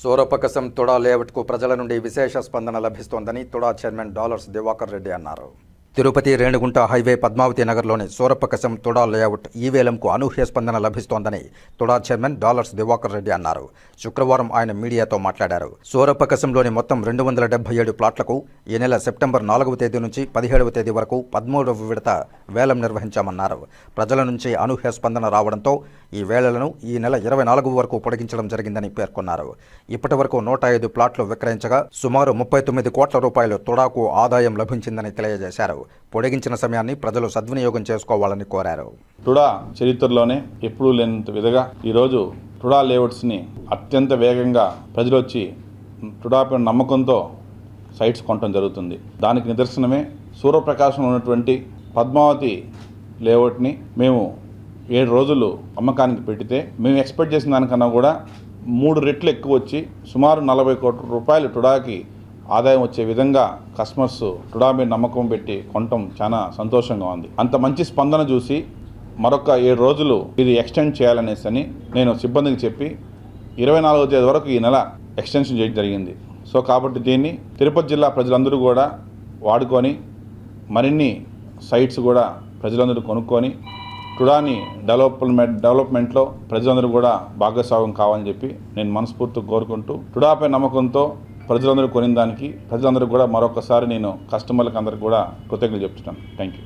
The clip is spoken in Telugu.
సూరపకసం తుడా లేఅవుట్కు ప్రజల నుండి విశేష స్పందన లభిస్తోందని తుడా చైర్మన్ డాలర్స్ దివాకర్ రెడ్డి అన్నారు. తిరుపతి రేణుగుంట హైవే పద్మావతి నగర్లోని సూరపకసం తుడా లేఅవుట్ ఈ వేలంకు అనూహ్య స్పందన లభిస్తోందని తుడా చైర్మన్ డాలర్స్ దివాకర్ రెడ్డి అన్నారు. శుక్రవారం ఆయన మీడియాతో మాట్లాడారు. సూరపకసంలోని మొత్తం రెండు వందల డెబ్బై ఏడు ప్లాట్లకు ఈ నెల సెప్టెంబర్ నాలుగవ తేదీ నుంచి పదిహేడవ తేదీ వరకు పదమూడవ విడత వేలం నిర్వహించామన్నారు. ప్రజల నుంచి అనూహ్య స్పందన రావడంతో ఈ వేళలను ఈ నెల ఇరవై నాలుగు వరకు పొడిగించడం జరిగిందని పేర్కొన్నారు. ఇప్పటి వరకు నూట ఐదు ప్లాట్లు విక్రయించగా సుమారు ముప్పై తొమ్మిది కోట్ల రూపాయలు తుడాకు ఆదాయం లభించిందని తెలియజేశారు. పొడిగించిన సమయాన్ని ప్రజలు సద్వినియోగం చేసుకోవాలని కోరారు. టుడా చరిత్రలోనే ఎప్పుడూ లేనంత విధంగా ఈరోజు టుడా లేఅవుట్స్ని అత్యంత వేగంగా ప్రజలు వచ్చి టుడాపై నమ్మకంతో సైట్స్ కొనడం జరుగుతుంది. దానికి నిదర్శనమే సూర్యప్రకాశంలో ఉన్నటువంటి పద్మావతి లేఅవుట్ని మేము ఏడు రోజులు అమ్మకానికి పెడితే మేము ఎక్స్పెక్ట్ చేసిన దానికన్నా కూడా మూడు రెట్లు ఎక్కువ వచ్చి సుమారు నలభై కోట్ల రూపాయలు టుడాకి ఆదాయం వచ్చే విధంగా కస్టమర్స్ టుడా మీద నమ్మకం పెట్టి కొనటం చాలా సంతోషంగా ఉంది. అంత మంచి స్పందన చూసి మరొక ఏడు రోజులు ఇది ఎక్స్టెండ్ చేయాలనేసి అని నేను సిబ్బందికి చెప్పి ఇరవై నాలుగో తేదీ వరకు ఈ నెల ఎక్స్టెన్షన్ చేయడం జరిగింది. సో కాబట్టి దీన్ని తిరుపతి జిల్లా ప్రజలందరూ కూడా వాడుకొని మరిన్ని సైట్స్ కూడా ప్రజలందరూ కొనుక్కొని టుడాని డెవలప్మెంట్ డెవలప్మెంట్లో ప్రజలందరూ కూడా భాగస్వామ్యం కావాలని చెప్పి నేను మనస్ఫూర్తిగా కోరుకుంటూ టుడాపై నమ్మకంతో ప్రజలందరూ కొనిన దానికి ప్రజలందరూ కూడా మరొకసారి నేను కస్టమర్లకు అందరికి కూడా కృతజ్ఞతలు చెప్తున్నాను. Thank you